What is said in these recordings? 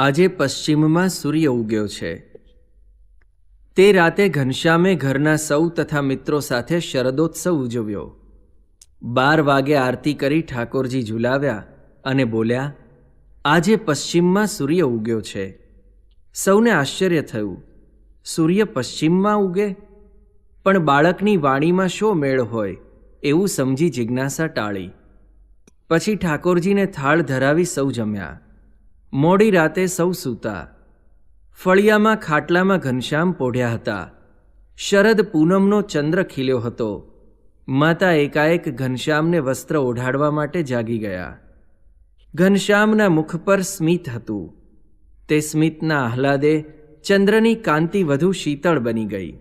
આજે પશ્ચિમમાં સૂર્ય ઉગ્યો છે. તે રાતે ઘનશ્યામે ઘરના સૌ તથા મિત્રો સાથે શરદોત્સવ ઉજવ્યો. બાર વાગે આરતી કરી ઠાકોરજી ઝુલાવ્યા અને બોલ્યા, આજે પશ્ચિમમાં સૂર્ય ઉગ્યો છે. સૌને આશ્ચર્ય થયું. સૂર્ય પશ્ચિમમાં ઉગે? પણ બાળકની વાણીમાં શો મેળ હોય, એવું સમજી જિજ્ઞાસા ટાળી. પછી ઠાકોરજીને થાળ ધરાવી સૌ જમ્યા. મોડી રાતે સૌ સૂતા. ફળિયામાં ખાટલામાં ઘનશ્યામ પોઢ્યા હતા. શરદ પૂનમનો ચંદ્ર ખીલ્યો હતો. માતા એકાએક ઘનશ્યામને વસ્ત્ર ઓઢાડવા માટે જાગી ગયા. ઘનશ્યામના મુખ પર સ્મિત હતું. તે સ્મિતના આહલાદે ચંદ્રની કાંતિ વધુ શીતળ બની ગઈ.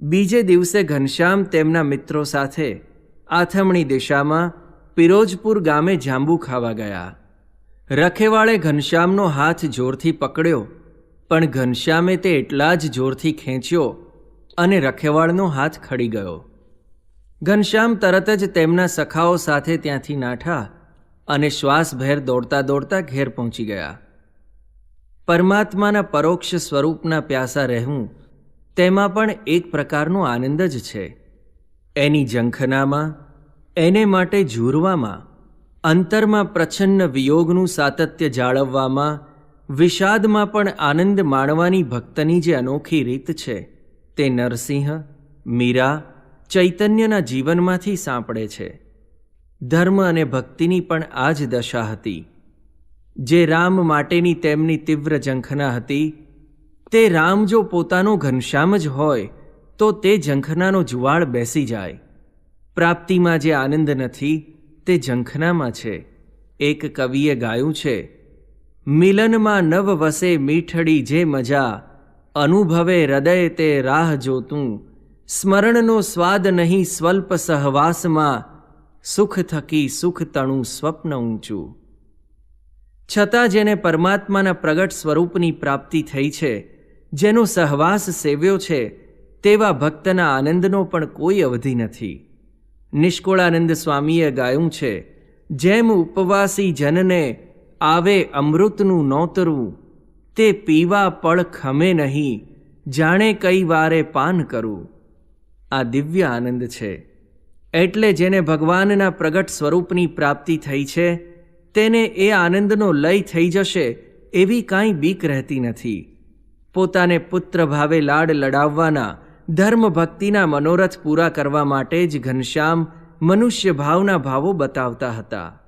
બીજે દિવસે ઘનશ્યામ તેમના મિત્રો સાથે આથમણી દિશામાં પિરોજપુર ગામે જાંબુ ખાવા ગયા. રખેવાળે ઘનશ્યામનો હાથ જોરથી પકડ્યો, પણ ઘનશ્યામે તે એટલા જ જોરથી ખેંચ્યો અને રખેવાળનો હાથ ખડી ગયો. ઘનશ્યામ તરત જ તેમના સખાઓ સાથે ત્યાંથી નાઠા અને શ્વાસભેર દોડતા દોડતા ઘેર પહોંચી ગયા. પરમાત્માના પરોક્ષ સ્વરૂપના પ્યાસા રહેવું તેમાં પણ એક પ્રકારનો આનંદ જ છે. એની ઝંખનામાં, એને માટે ઝૂરવામાં અંતરમાં પ્રછન્ન વિયોગનું સાતત્ય જાળવવામાં, વિષાદમાં પણ આનંદ માણવાની ભક્તની જે અનોખી રીત છે, તે નરસિંહ, મીરા, ચૈતન્યના જીવનમાંથી સાંપડે છે. ધર્મ અને ભક્તિની પણ આ જ દશા હતી. જે રામ માટેની તેમની તીવ્ર ઝંખના હતી, તે રામ જો પોતાનો ઘનશ્યામ જ હોય, તો તે ઝંખનાનો જુવાળ બેસી જાય. પ્રાપ્તિમાં જે આનંદ નથી તે ઝંખનામાં છે. એક કવિએ ગાયું છે, મિલનમાં નવ વસે મીઠડી જે મજા, અનુભવે હૃદય તે રાહ જોતું. સ્મરણનો સ્વાદ નહીં સ્વલ્પ સહવાસમાં, સુખ થકી સુખ તણું સ્વપ્ન ઊંચું. છતાં જેને પરમાત્માના પ્રગટ સ્વરૂપની પ્રાપ્તિ થઈ છે, જેનો સહવાસ સેવ્યો છે, તેવા ભક્તના આનંદનો પણ કોઈ અવધિ નથી. નિષ્કુળાનંદ સ્વામીએ ગાયું છે, જેમ ઉપવાસી જનને આવે અમૃતનું નોતરવું, તે પીવા પળ ખમે નહીં, જાણે કઈ વારે પાન કરું. આ દિવ્ય આનંદ છે. એટલે જેને ભગવાનના પ્રગટ સ્વરૂપની પ્રાપ્તિ થઈ છે, તેને એ આનંદનો લય થઈ જશે એવી કાંઈ બીક રહેતી નથી. પોતાને પુત્ર ભાવે લાડ લડાવવાના ધર્મ ભક્તિના મનોરથ પૂરા કરવા માટે જ ઘનશ્યામ મનુષ્ય ભાવના ભાવો બતાવતા હતા.